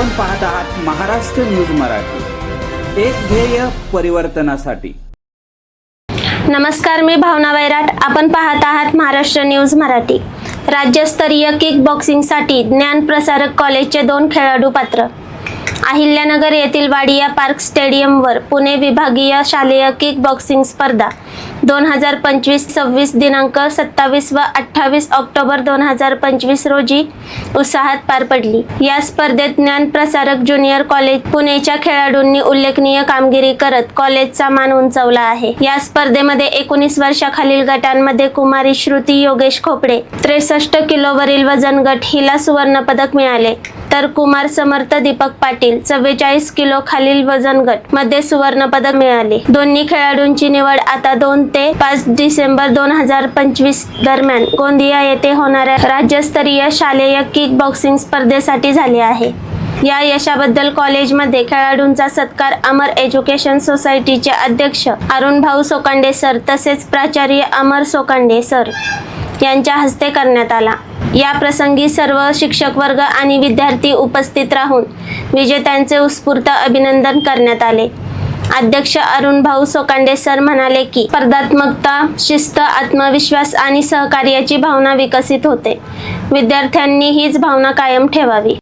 आपण पाहत आहात महाराष्ट्र न्यूज मराठी. एक ध्येय परिवर्तनासाठी. नमस्कार मी भावना वैराट. आपण पाहत आहात महाराष्ट्र न्यूज मराठी. राज्यस्तरीय किक बॉक्सिंगसाठी ज्ञान प्रसारक कॉलेजचे दोन खेळाडू पात्र. अहिल्यानगर येथील वाडिया पार्क स्टेडियमवर पुणे विभागीय शालेय किक बॉक्सिंग स्पर्धा. दोन हजार पंचवीस सव्वीस दिनांक सत्तावीस व अठ्ठावीस ऑक्टोबर दोन हजार पंचवीस रोजी उत्साहात पार पडली. या स्पर्धेत ज्ञान प्रसारक ज्युनियर कॉलेज पुणेच्या खेळाडूंनी उल्लेखनीय कामगिरी करत कॉलेजचा मान उंचावला आहे. या स्पर्धेमध्ये एकोणीस वर्षाखालील गटांमध्ये कुमारी श्रुती योगेश खोपडे त्रेसष्ट किलोवरील वजन गट हिला सुवर्ण पदक मिळाले. तर कुमार समर्थ दीपक पाटील चव्वेचाळीस किलो खालील वजन गटमध्ये सुवर्ण पदक मिळाले. दोन्ही खेळाडूंची निवड आता दोन ते पाच डिसेंबर दोन हजार पंचवीस दरम्यान गोंदिया येथे होणाऱ्या राज्यस्तरीय शालेय किक बॉक्सिंग स्पर्धेसाठी झाली आहे. या यशाबद्दल कॉलेजमध्ये खेळाडूंचा सत्कार अमर एज्युकेशन सोसायटीचे अध्यक्ष अरुण भाऊ सोकांडे सर तसेच प्राचार्य अमर सोकांडे सर यांच्या हस्ते करण्यात आला. या प्रसंगी सर्व शिक्षक वर्ग आणि विद्यार्थी उपस्थित राहून विजेत्यांचे उत्स्फूर्त अभिनंदन करण्यात आले. अध्यक्ष अरुण भाऊ सोकांडे सर म्हणाले की स्पर्धात्मकता शिस्त आत्मविश्वास आणि सहकार्याची भावना विकसित होते. विद्यार्थ्यांनी हीच भावना कायम ठेवावी.